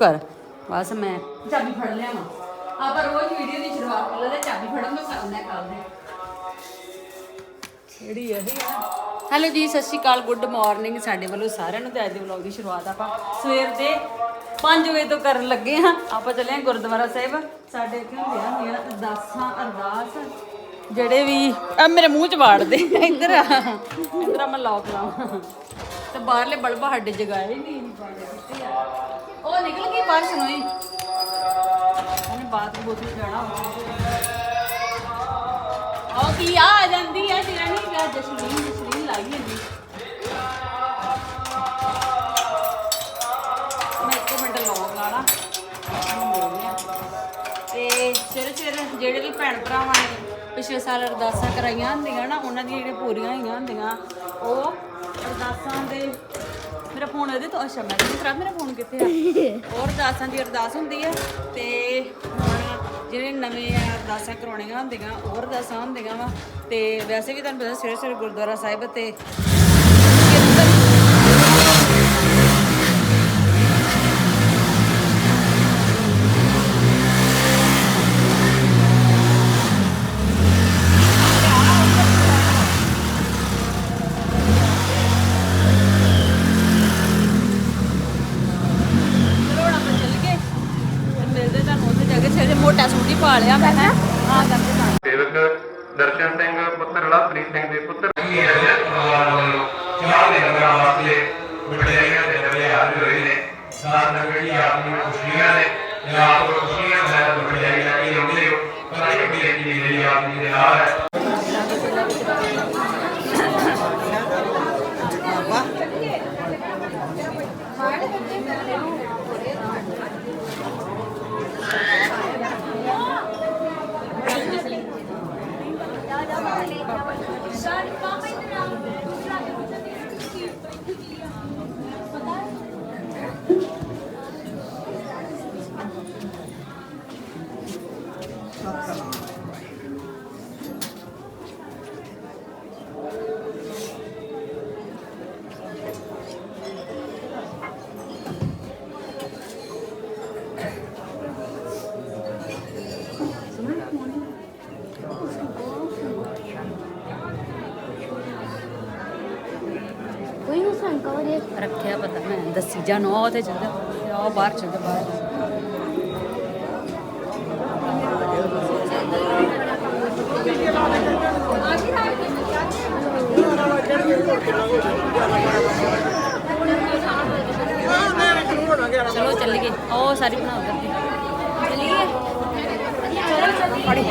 ਕਰ। ਬਸ ਮੈਂ ਚਾਬੀ ਫੜ ਲਿਆ ਵਾ। ਆਪਾਂ ਰੋਜ਼ ਵੀਡੀਓ ਦੀ ਸ਼ੁਰੂਆਤ ਕਰ ਲੈਂਦੇ ਚਾਬੀ ਫੜਨ ਤੋਂ ਕਰਨਾ ਕਰਦੇ ਕਿਹੜੀ ਇਹ ਹੈਲੋ ਜੀ ਸਤਿ ਸ਼੍ਰੀ ਅਕਾਲ ਗੁੱਡ ਮਾਰਨਿੰਗ ਸਾਡੇ ਵੱਲੋਂ ਸਾਰਿਆਂ ਨੂੰ ਤੇ ਅੱਜ ਦੇ ਵਲੌਗ ਦੀ ਸ਼ੁਰੂਆਤ ਆਪਾਂ ਸਵੇਰ ਦੇ 5 ਵਜੇ ਤੋਂ ਕਰਨ ਲੱਗੇ ਹਾਂ। ਆਪਾਂ ਚੱਲੇ ਹਾਂ ਗੁਰਦੁਆਰਾ ਸਾਹਿਬ। ਸਾਡੇ ਕੀ ਹੁੰਦੇ ਆ ਮੇਰਾ ਅਰਦਾਸਾਂ ਅਰਦਾਸ। ਜਿਹੜੇ ਵੀ ਆ ਮੇਰੇ ਮੂੰਹ ਚ ਵਾੜਦੇ ਇੱਧਰ ਆ। ਇੱਧਰ ਆ ਮੈਂ ਲੌਕ ਲਾਵਾਂ। ਤੇ ਬਾਹਰਲੇ ਬਲਬ ਸਾਡੇ ਜਗਾਏ ਨਹੀਂ। ਕਿੱਥੇ ਆ ਉਹ ਨਿਕਲ ਗਈ ਬਾਹਰ ਸੁਣੋਈ ਉਹਨੇ ਬਾਤ ਬੋਤਲ ਜਾਣਾ। ਉਹ ਕੀ ਆ ਜਾਂਦੀ ਹੈ ਤੇਰਾ ਨਹੀਂ ਗਿਆ ਜਸਲੀਨ ਜਸਲੀਨ ਲਾਈ ਜਾਂਦੀ ਮੈਂ ਇੱਕ ਮਿੰਟ ਲੌਂਗ ਲਾਣਾ ਤੇ ਸਵੇਰੇ ਸਵੇਰੇ ਜਿਹੜੇ ਵੀ ਭੈਣ ਭਰਾਵਾਂ ਨੇ ਪਿਛਲੇ ਸਾਲ ਅਰਦਾਸਾਂ ਕਰਾਈਆਂ ਹੁੰਦੀਆਂ ਨਾ, ਉਹਨਾਂ ਦੀਆਂ ਜਿਹੜੀਆਂ ਪੂਰੀਆਂ ਹੋਈਆਂ ਹੁੰਦੀਆਂ, ਉਹ ਅਰਦਾਸਾਂ ਦੇ ਮੇਰਾ ਫੋਨ ਇਹਦੇ ਤੋਂ, ਅੱਛਾ, ਮੈਂ ਕਿਹਾ ਮੇਰਾ ਫੋਨ ਕਿੱਥੇ ਆ? ਉਹ ਅਰਦਾਸਾਂ ਦੀ ਅਰਦਾਸ ਹੁੰਦੀ ਹੈ ਤੇ ਹੁਣ ਜਿਹੜੇ ਨਵੇਂ ਅਰਦਾਸਾਂ ਕਰਾਉਣੀਆਂ ਹੁੰਦੀਆਂ, ਉਹ ਅਰਦਾਸਾਂ ਹੁੰਦੀਆਂ ਵਾ, ਤੇ ਵੈਸੇ ਵੀ ਤੁਹਾਨੂੰ ਪਤਾ ਸਵੇਰੇ ਸਵੇਰੇ ਗੁਰਦੁਆਰਾ ਸਾਹਿਬ ਤੇ ਕੀਰਤਨ ਚਲੋ ਹੁਣ ਆਪਾਂ ਚੱਲ ਗਏ ਤੇ ਮਿਲਦੇ ਤੁਹਾਨੂੰ ਉੱਥੇ ਜਾ ਕੇ ਸਵੇਰੇ ਮੋਟਾ ਸੂਟ ਹੀ ਪਾ ਲਿਆ ਮੈਂ, ਹਾਂ। ਆ ਕਰਦੇ ਤਾਂ ਸੇਵਕ ਦਰਸ਼ਨ ਸਿੰਘ, ਪੁੱਤਰ ਲਵਪ੍ਰੀਤ ਸਿੰਘ ਦੇ ਪੁੱਤਰ। ਚਾਹ ਦੇ ਨਗਰਾਂ ਵਾਸਤੇ ਵਡਿਆਈਆਂ ਦੇ ਨਵੇਂ ਹਾਜ਼ਰ ਹੋਏ ਨੇ ਸਾਧ ਨਗਰ ਦੀ ਆਪਣੀ ਖੁਸ਼ੀਆਂ ਨੇ ਜਨਾਬ ਕੋਲ ਖੁਸ਼ੀਆਂ ਹੈ ਤਾਂ ਵਡਿਆਈਆਂ ਕੀ ਹੁੰਦੇ ਹੋ ਪਰ ਇਹ ਵੀ ਹੈ ਕਿ ਮੇਰੀ ਆਪਣੀ ਦੇ ਨਾਲ ਹੈ ਰੱਖਿਆ ਪਤਾ ਮੈਂ, ਦੱਸੀ ਜਾ ਨੋ ਤੇ ਚੱਲ ਜਾ। ਉਹ ਬਾਹਰ ਚੱਲ ਜਾ, ਬਾਹਰ ਚਲੋ ਚੱਲ ਗਏ ਉਹ ਸਾਰੀ ਬਣਾ ਉੱਧਰ ਦੀ। ਚੱਲੀਏ? ਚਲੋ ਚੱਲੀਏ।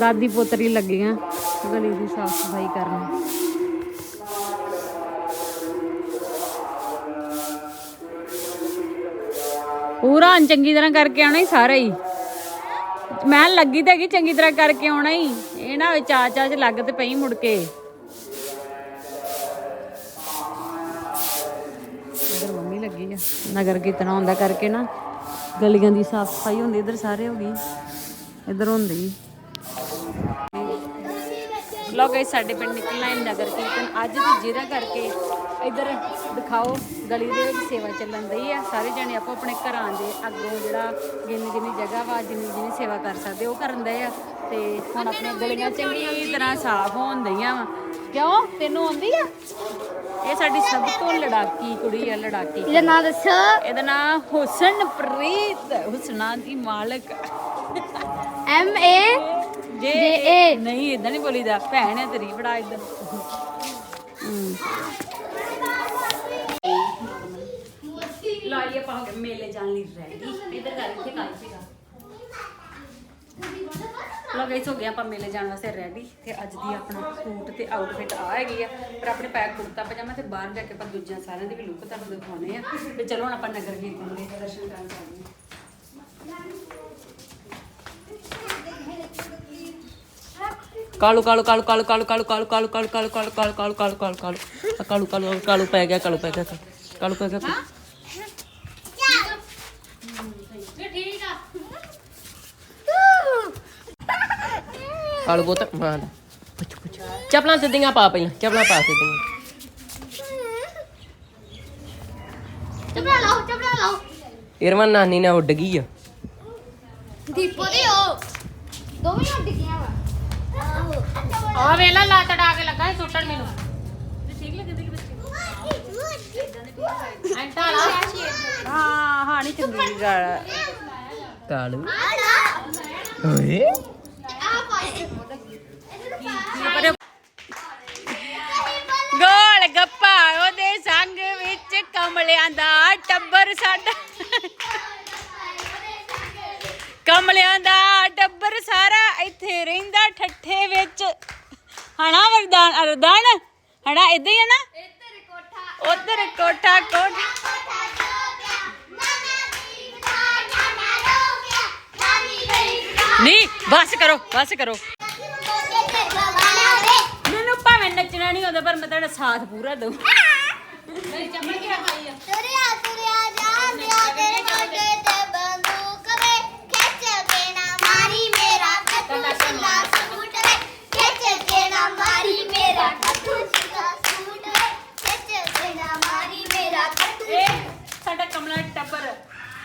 ਦਾਦੀ ਪੋਤਰੀ ਲੱਗੀਆਂ ਗਲੀ ਦੀ ਸਾਫ਼ ਸਫ਼ਾਈ ਕਰਨ ਪੂਰਾ ਚੰਗੀ ਤਰ੍ਹਾਂ ਕਰਕੇ ਆਣਾ ਹੀ ਸਾਰਾ ਹੀ। ਮੈਂ ਲੱਗੀ ਤਾਂ ਹੈਗੀ ਚੰਗੀ ਤਰ੍ਹਾਂ ਕਰਕੇ ਆਉਣਾ ਹੀ। ਇਹ ਨਾ ਚਾ ਚਾ ਚ ਲੱਗ ਤੇ ਪਈ ਮੁੜ ਕੇ। ਇਧਰ ਮੰਮੀ ਲੱਗੀ ਆ। ਨਗਰ ਕੀਰਤਨ ਆਉਂਦਾ ਕਰਕੇ ਨਾ ਗਲੀਆਂ ਦੀ ਸਾਫ਼ ਸਫ਼ਾਈ ਹੁੰਦੀ ਇਧਰ ਸਾਰੇ ਹੋ ਗਈ। ਇਧਰ ਹੁੰਦੀ। ਲੋ ਗਏ ਸਾਡੇ ਪਿੰਡ ਨਿਕਲਣਾ ਹੈ ਨਗਰ ਕੀਰਤਨ। ਅੱਜ ਦੀ ਜਿਹੜਾ ਕਰਕੇ ਇਧਰ ਦਿਖਾਓ ਗਲੀ ਦੇ ਵਿੱਚ ਸੇਵਾ ਚੱਲਣ ਰਹੀ ਆ। ਸਾਰੇ ਜਣੇ ਆਪੋ ਆਪਣੇ ਘਰਾਂ ਦੇ ਅੱਗੋਂ ਜਿਹੜਾ ਜਿੰਨੀ ਜਿੰਨੀ ਜਗ੍ਹਾ ਵਾ ਜਿੰਨੀ ਜਿੰਨੀ ਸੇਵਾ ਕਰ ਸਕਦੇ ਉਹ ਕਰਨ ਦੇ ਆ। ਤੇ ਹੁਣ ਆਪਣੀਆਂ ਗਲੀਆਂ ਚੰਗੀ ਤਰ੍ਹਾਂ ਸਾਫ਼ ਹੋਣ ਦਈਆਂ ਵਾ। ਕਿਉਂ? ਤੈਨੂੰ ਆਉਂਦੀ ਆ? ਇਹ ਸਾਡੀ ਸਭ ਤੋਂ ਲੜਾਕੀ ਕੁੜੀ ਆ ਲੜਾਕੀ ਇਹਦਾ ਨਾਮ ਦੱਸੋ। ਇਹਦਾ ਨਾਮ ਹੁਸਨਪ੍ਰੀਤ ਹੁਸਨਾ ਦੀ ਮਾਲਕ। ਐਮ ਏ ਜੇ ਇਹ- ਨਹੀਂ ਇਦਾਂ ਨਹੀਂ ਬੋਲੀਦਾ। ਭੈਣ ਹੈ ਤੇਰੀ ਬੜਾ ਇਦਾਂ ਆਪਾਂ ਹੋ ਗਏ ਮੇਲੇ ਜਾਣ ਲਈ ਰੈਡੀ ਇਧਰ ਕਰ ਇੱਥੇ ਕਰ ਸੀਗਾ ਲੋ ਗਾਇਸ ਹੋ ਗਏ ਆਪਾਂ ਮੇਲੇ ਜਾਣ ਵਾਸਤੇ ਰੈਡੀ ਤੇ ਅੱਜ ਦੀ ਆਪਣਾ ਸੂਟ ਤੇ ਆਊਟਫਿਟ ਆ ਹੈਗੀ ਆ ਪਰ ਆਪਣੇ ਪੈਕ ਕੁੜਤਾ ਪਜਾਮਾ ਤੇ ਬਾਹਰ ਜਾ ਕੇ ਆਪਾਂ ਦੂਜਿਆਂ ਸਾਰਿਆਂ ਦੀ ਵੀ ਲੁੱਕ ਤੁਹਾਨੂੰ ਦਿਖਾਉਣੇ ਆ ਤੇ ਚਲੋ ਹੁਣ ਆਪਾਂ ਨਗਰ ਕੀਰਤਨ ਦੇ ਦਰਸ਼ਨ ਕਰਨ ਚੱਲਦੇ ਹਾਂ ਕਾਲੂ ਕਾਲੂ ਕਾਲੂ ਕਾਲੂ ਕਾਲੂ ਕਾਲੂ ਕਾਲੂ ਕਾਲੂ ਕਾਲੂ ਕਾਲੂ ਕਾਲੂ ਕਾਲੂ ਕਾਲੂ ਕਾਲੂ ਕਾਲੂ ਕਾਲੂ ਕਾਲੂ ਕਾਲੂ ਪੈ ਗਿਆ ਕਾਲੂ ਪੈ ਗਿਆ ਕਾਲੂ ਪੈ ਗਿਆ ਕਾਲੂ ਬਹੁਤ ਮਾਰ ਪੁੱਛ ਪੁੱਛ। ਚੱਪਲਾਂ ਸਿੱਧੀਆਂ ਪਾ ਪਹਿਲਾਂ ਚੱਪਲਾਂ ਪਾ ਸਿੱਧੀਆਂ। ਚਪੜਾ ਲਾਓ ਚਪੜਾ ਲਾਓ। ਇਰਮਨ ਨਾਨੀ ਨੇ ਉੱਡ ਗਈ ਆ। ਦੀਪੋ ਦੇ ਹੋ। ਦੋਵੇਂ ਉੱਡ ਗਿਆ ਵਾ। ਆਹੋ ਆ ਵੇਲਾ ਲਾ ਤੜਾ ਕੇ ਲੱਗਾ ਸੀ ਸੁੱਟਣ ਮੈਨੂੰ। ਐਂਟਾ ਲਾ। ਹਾਂ ਹਾਂ ਨਹੀਂ ਚੰਗੀ ਗੱਲ ਕਾਲੂ ਓਏ ਆ ਪਾਏ ਗੋਲ ਗੱਪਾ ਉਹਦੇ ਸੰਗ ਵਿੱਚ ਕਮਲਿਆਂ ਦਾ ਟੱਬਰ ਸਾਡਾ। ਕਮਲਿਆਂ ਦਾ ਟੱਬਰ ਸਾਰਾ ਇੱਥੇ ਰਹਿੰਦਾ ਠੱਠੇ ਵਿੱਚ। ਹਣਾ ਵਰਦਾਨ, ਅਰਦਾਨ? ਹਣਾ ਇਦਾਂ ਹੀ ਹੈ ਨਾ? ਉਧਰ ਕੋਠਾ ਕੋਠਾ। ਨਹੀਂ ਬਸ ਕਰੋ ਬਸ ਕਰੋ। ਮੈਨੂੰ ਭਾਵੇਂ ਨੱਚਣਾ ਨਹੀਂ ਆਉਂਦਾ, ਪਰ ਮੈਂ ਤੁਹਾਡਾ ਸਾਥ ਪੂਰਾ ਦਊਂ। ਤੁਰਿਆ ਤੁਰਿਆ ਜਾਂਦਿਆ ਤੇਰੇ ਗੋਡੇ ਤੇ ਬੰਦੂਕ ਵੇ। ਖਿੱਚ ਕੇ ਨਾ ਮਾਰੀ ਮੇਰਾ ਕੱਟੂ ਸਿੱਧਾ ਸੂਟ ਵੇ। ਖਿੱਚ ਕੇ ਨਾ ਮਾਰੀ ਮੇਰਾ ਕੱਟੂ ਸਿੱਧਾ ਸੂਟ ਵੇ। ਖਿੱਚ ਕੇ ਨਾ ਮਾਰੀ ਮੇਰਾ ਕੱਟੂ ਇਹ ਸਾਡਾ ਕਮਲਾ ਟੱਬਰ।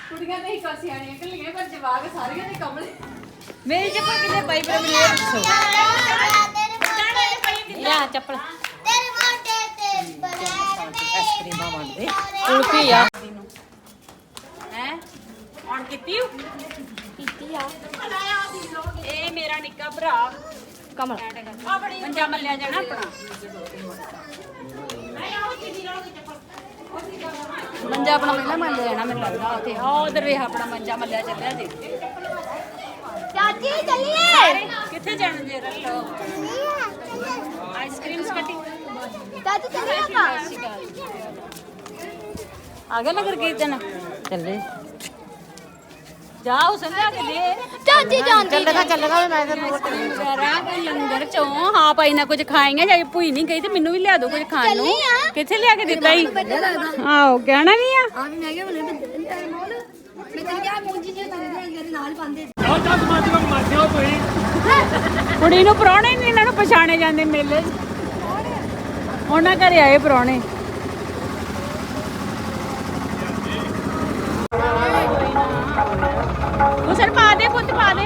ਕੁੜੀਆਂ ਤੇ ਹੀ ਕਾਸੀਆਣੀਆਂ ਕੱਲੀਆਂ ਪਰ ਜਵਾਗ ਸਾਰੀਆਂ ਦੇ ਕਮਲੇ। ਮੇਰੀ ਚੱਪਲ ਕਿੱਥੇ ਪਾਈ ਪਰ ਮੈਨੂੰ ਇਹ ਦੱਸੋ। ਚੱਪਲ। ਆਈਸਕ੍ਰੀਮਾਂ ਵੰਡਦੇ ਕੁਲਫੀ ਆ। ਹੈ? ਹੁਣ ਕੀਤੀ ਕੀਤੀ ਆ। ਇਹ ਮੇਰਾ ਨਿੱਕਾ ਭਰਾ। ਕਮਲ। ਪੰਜਾ ਮੱਲਿਆ ਜਾਣਾ ਆਪਣਾ। ਮੰਜਾ ਆਪਣਾ ਪਹਿਲਾਂ ਮੰਨ ਜਾਣਾ ਮੈਨੂੰ ਲੱਗਦਾ ਉੱਥੇ। ਆ ਉਧਰ ਵੇਖ ਆਪਣਾ ਮੰਜਾ ਮੱਲਿਆ ਚੱਲਿਆ ਜੀ ਚਾਚੀ ਚੱਲੀਏ। ਕਿੱਥੇ ਜਾਣਾ ਜੇ ਰੱਲੋ ਆਈਸਕ੍ਰੀਮਸ ਕੱਟੀ ਚਾਚੀ ਚੱਲੀਏ ਆਪਾਂ ਆ ਗਿਆ ਨਗਰ ਕੀਰਤਨ ਚੱਲੇ। ਜਾ ਹੁਸਨ ਲਿਆ ਕੇ ਦੇ। ਚਾਚੀ ਜਾਂਦੀ ਚੱਲੇਗਾ ਚੱਲੇਗਾ ਮੈਂ ਤੈਨੂੰ ਕਰਾਂ ਕੋਈ ਲੰਗਰ ਚੋਂ ਹਾਂ ਭਾਈ ਨਾ ਕੁਝ ਖਾਏਂਗੇ ਜੇ ਭੂਈ ਨਹੀਂ ਗਈ ਤੇ ਮੈਨੂੰ ਵੀ ਲਿਆ ਦਿਓ ਕੁਝ ਖਾਣ ਨੂੰ। ਕਿੱਥੇ ਲਿਆ ਕੇ ਦਿੱਤਾ ਹੀ ਕਹਿਣਾ ਵੀ ਆ। ਆ ਵੀ ਮੈਂ ਕਿਹਾ ਬਲੇ ਮੋਲ ਮੈਂ ਤੈਨੂੰ ਕਿਹਾ ਮੂੰਜੀ ਜੀ ਤੇਰੇ ਦੇ ਨਾਲ ਹੀ ਪਾਉਂਦੇ ਕੁੜੀ ਨੂੰ ਪ੍ਰਾਹੁਣੇ ਨਹੀਂ ਇਹਨਾਂ ਨੂੰ ਪਛਾਣੇ ਜਾਂਦੇ ਮੇਲੇ। 'ਚ ਉਹਨਾਂ ਘਰੇ ਆਏ ਪ੍ਰਾਹੁਣੇ। ਉਸਨ ਪਾ ਦੇ ਪੁੱਤ ਪਾ ਦੇ।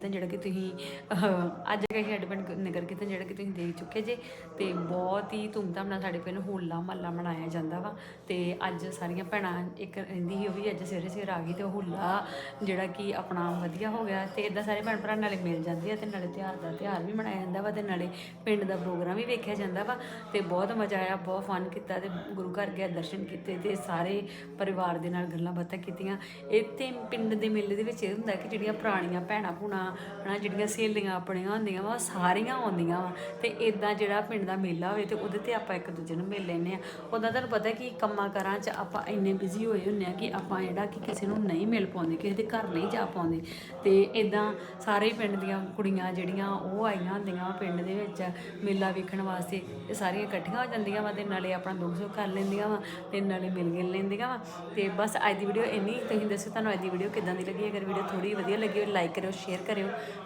ਤਾਂ ਜਿਹੜਾ ਕਿ ਤੁਸੀਂ ਅਹ, ਅੱਜ ਕਹੀ ਐਡਵੈਂਟ ਨਗਰ ਕੀਰਤਨ ਜਿਹੜਾ ਕਿ ਤੁਸੀਂ ਦੇਖ ਚੁੱਕੇ ਜੇ। ਤੇ ਬਹੁਤ ਹੀ ਧੂਮਧਾਮ ਨਾਲ ਸਾਡੇ ਪਿੰਡ ਹੋਲਾ ਮਹੱਲਾ ਮਨਾਇਆ ਜਾਂਦਾ ਵਾ। ਤੇ ਅੱਜ ਸਾਰੀਆਂ ਭੈਣਾਂ ਇੱਕ ਰਹਿੰਦੀ ਸੀ ਉਹ ਵੀ ਅੱਜ ਸਵੇਰੇ ਸਵੇਰ ਆ ਗਈ ਤੇ ਹੋਲਾ ਜਿਹੜਾ ਕਿ ਆਪਣਾ ਵਧੀਆ ਹੋ ਗਿਆ। ਤੇ ਇਦਾਂ ਸਾਰੇ ਭੈਣ ਭਰਾ ਨਾਲੇ ਮਿਲ ਜਾਂਦੇ ਆ ਤੇ ਨਾਲੇ ਤਿਉਹਾਰ ਦਾ ਤਿਉਹਾਰ ਵੀ ਮਨਾਇਆ ਜਾਂਦਾ ਵਾ ਤੇ ਨਾਲੇ ਪਿੰਡ ਦਾ ਪ੍ਰੋਗਰਾਮ ਵੀ ਵੇਖਿਆ ਜਾਂਦਾ ਵਾ। ਤੇ ਬਹੁਤ ਮਜ਼ਾ ਆਇਆ ਬਹੁਤ ਫਨ ਕੀਤਾ ਤੇ ਗੁਰੂ ਘਰ ਗਿਆ ਦਰਸ਼ਨ ਕੀਤੇ ਤੇ ਸਾਰੇ ਪਰਿਵਾਰ ਦੇ ਨਾਲ ਗੱਲਾਂ ਬਾਤਾਂ ਕੀਤੀਆਂ। ਇੱਥੇ ਪਿੰਡ ਦੇ ਮੇਲੇ ਦੇ ਵਿੱਚ ਇਹ ਹੁੰਦਾ ਕਿ ਜਿਹੜੀਆਂ ਪੁਰਾਣੀਆਂ ਭੈਣਾਂ ਭੂਣਾ ਹਨਾ, ਜਿਹੜੀਆਂ ਸਹੇਲੀਆਂ ਆਪਣੀਆਂ ਹੁੰਦੀਆਂ ਵਾ, ਉਹ ਸਾਰੀਆਂ ਆਉਂਦੀਆਂ ਵਾ। ਤੇ ਇਦਾਂ ਜਿਹੜਾ ਪਿੰਡ ਦਾ ਮੇਲਾ ਹੋਵੇ ਤੇ ਉਹਦੇ ਤੇ ਆਪਾਂ ਇੱਕ ਦੂਜੇ ਨੂੰ ਮਿਲ ਲੈਂਦੇ ਆ। ਉਹਦਾ ਤੁਹਾਨੂੰ ਪਤਾ ਕਿ ਕੰਮਾਂ ਕਾਰਾਂ 'ਚ ਆਪਾਂ ਇੰਨੇ ਬਿਜ਼ੀ ਹੋਏ ਹੁੰਨੇ ਆ ਕਿ ਆਪਾਂ ਜਿਹੜਾ ਕਿ ਕਿਸੇ ਨੂੰ ਨਹੀਂ ਮਿਲ ਪਾਉਂਦੇ, ਕਿਸੇ ਦੇ ਘਰ ਨਹੀਂ ਜਾ ਪਾਉਂਦੇ। ਤੇ ਇਦਾਂ ਸਾਰੇ ਹੀ ਪਿੰਡ ਦੀਆਂ ਕੁੜੀਆਂ ਜਿਹੜੀਆਂ, ਉਹ ਆਈਆਂ ਹੁੰਦੀਆਂ ਵਾ ਪਿੰਡ ਦੇ ਵਿੱਚ ਮੇਲਾ ਵੇਖਣ ਵਾਸਤੇ। ਤੇ ਸਾਰੀਆਂ ਇਕੱਠੀਆਂ ਹੋ ਜਾਂਦੀਆਂ ਵਾ ਤੇ ਨਾਲੇ ਆਪਣਾ ਦੁੱਖ ਸੁੱਖ ਕਰ ਲੈਂਦੀਆਂ ਵਾ ਤੇ ਨਾਲੇ ਮਿਲ ਗਿਲ ਲੈਂਦੀਆਂ ਵਾ। ਤੇ ਬਸ ਅੱਜ ਦੀ ਵੀਡੀਓ ਇੰਨੀ ਤੁਸੀਂ ਦੱਸੋ ਤੁਹਾਨੂੰ ਅੱਜ ਦੀ ਵੀਡੀਓ ਕਿਦਾਂ ਦੀ ਲੱਗੀ? ਅਗਰ ਵੀਡੀਓ ਥੋੜੀ ਵਧੀਆ ਲੱਗੀ ਹੋ ਲਾਈਕ ਕਰਿਓ ਸ਼ੇਅਰ ਕਰਿਓ।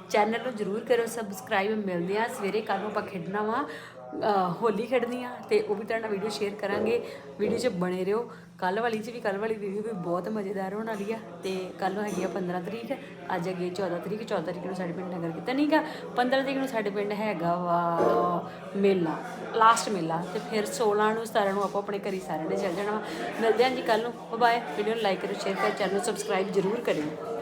ਚੈਨਲ ਨੂੰ ਜਰੂਰ ਕਰੋ ਸਬਸਕ੍ਰਾਈਬ ਮਿਲਦੇ ਆ ਸਵੇਰੇ ਕੱਲ ਨੂੰ ਆਪਾਂ ਖੇਡਣਾ ਵਾ। ਹੋਲੀ ਖੇਡਣੀ ਆ ਤੇ ਉਹ ਵੀ ਤੁਹਾਡੇ ਨਾਲ ਵੀਡੀਓ ਸ਼ੇਅਰ ਕਰਾਂਗੇ। ਵੀਡੀਓ 'ਚ ਬਣੇ ਰਹੋ। ਕੱਲ ਵਾਲੀ 'ਚ ਵੀ ਕੱਲ ਵਾਲੀ ਵੀਡੀਓ ਵੀ ਬਹੁਤ ਮਜ਼ੇਦਾਰ ਹੋਣ ਵਾਲੀ ਆ। ਤੇ ਕੱਲ ਨੂੰ ਹੈਗੀ ਆ 15 ਤਰੀਕ। ਅੱਜ ਹੈਗੀ ਆ 14 ਤਰੀਕ। 14 ਤਰੀਕ ਨੂੰ ਸਾਡੇ ਪਿੰਡ ਨਗਰ ਕੀਤਾ ਨਹੀਂਗਾ 15 ਤਰੀਕ ਨੂੰ ਸਾਡੇ ਪਿੰਡ ਹੈਗਾ ਵਾ ਮੇਲਾ ਲਾਸਟ ਮੇਲਾ। ਤੇ ਫਿਰ 16 ਨੂੰ 17 ਨੂੰ ਆਪਾਂ ਆਪਣੇ ਘਰੀ ਸਾਰਿਆਂ ਨੇ ਚੱਲ ਜਾਣਾ ਵਾ। ਮਿਲਦੇ ਹਾਂ ਜੀ ਕੱਲ ਨੂੰ। ਬਾਏ ਵੀਡੀਓ ਨੂੰ ਲਾਈਕ ਕਰੋ ਸ਼ੇਅਰ ਕਰੋ ਚੈਨਲ ਨੂੰ ਸਬਸਕ੍ਰਾਈਬ ਜਰੂਰ ਕਰਿਓ।